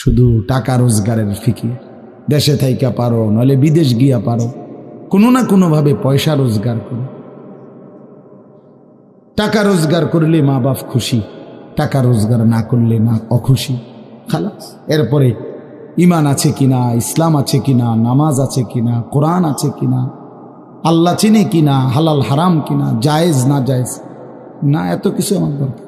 শুধু টাকা রোজগারের ফিকির। দেশে থাইকা পারো নলে বিদেশ গিয়া পারো। কোনো না কোনোভাবে পয়সা রোজগার করো। টাকা রোজগার করলে মা বাপ খুশি, টাকা রোজগার না করলে না অখুশি। খালাস, এরপরে ইমান আছে কিনা ইসলাম আছে কিনা নামাজ আছে কিনা কোরআন আছে কিনা আল্লাহ চিনি কিনা হালাল হারাম কিনা জায়েজ না জায়েজ, না এত কিছু আমার দরকার।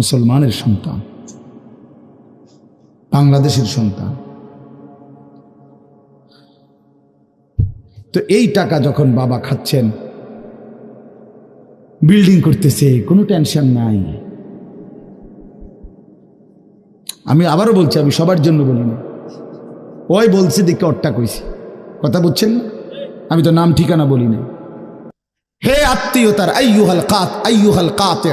মুসলমানের সন্তান, বাংলাদেশের সন্তান। তো এই টাকা যখন বাবা খাচ্ছেন, বিল্ডিং করতেছে, কোনো টেনশন নাই। আমি আবারও বলছি, আমি সবার জন্য বলি না। ওই বলছে, দেখে অট্টা কইছি। কথা বুঝছেন? না আমি তো নাম ঠিকানা বলি না হে আত্মীয়তার, আইয়ুহাল কাত, আইয়ুহাল কাতে।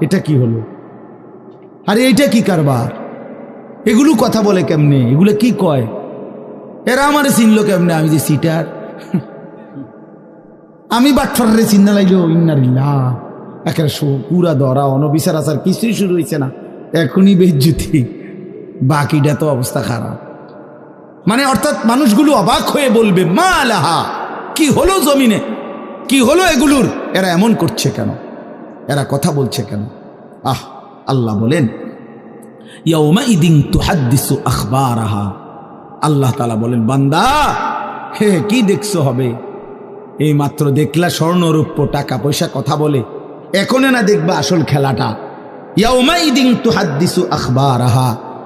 এটা কি হলো? আরে এইটা কি কারবার? এগুলো কথা বলে কেমনে? এগুলো কি কয়? এরা আমারে চিনলো কেমনে? আমি যে সিটার। আমি বাটফারে চিন্না লাগল ইন্নারিল্লা একের পুরা ধরা, অনবিচার আচার, কিছুই শুরু হয়েছে না। এখনই বেজ্জুতি। বাকিটা তো অবস্থা খারাপ। মানে অর্থাৎ মানুষগুলো অবাক হয়ে বলবে মা আলাহা কি হলো জমিনে? কি হলো এগুলোর? এরা এমন করছে কেন? এরা কথা বলছে কেন? আহ, আল্লাহ বলেন ইয়াউমা তুহাদ্দিসু আখবারাহা। আল্লাহ তালা বলেন, বান্দা, হে, কি দেখছ হবে? এই মাত্র দেখলা স্বর্ণরূপ্য, টাকা পয়সা কথা বলে। এখনে না দেখবা আসল খেলাটা। ইয়াউমাইদিন তুহাদ্দিসু আখবারাহা।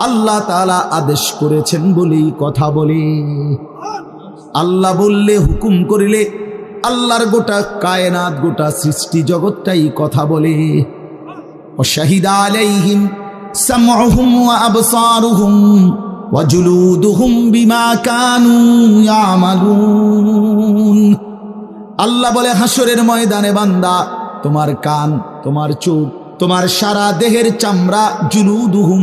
আল্লাহ তালা আদেশ করেছেন বলেই কথা বলি। আল্লাহ বললে, হুকুম করিলে আল্লাহর গোটা কায়নাত, গোটা সৃষ্টি জগৎটাই কথা বলে। আবসারুহুম ওয়া বিমা আল্লাহ বলে হাসরের ময়দানে বান্দা, তোমার কান, তোমার চোখ, তোমার সারা দেহের চামড়া জুলুদুহুম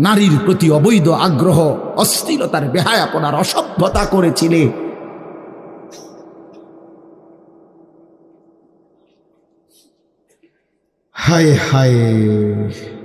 নারীর প্রতি অবৈধ আগ্রহ অস্থিরতার বেহায়াপনার অসভ্যতা করেছিলে। হায় হায়।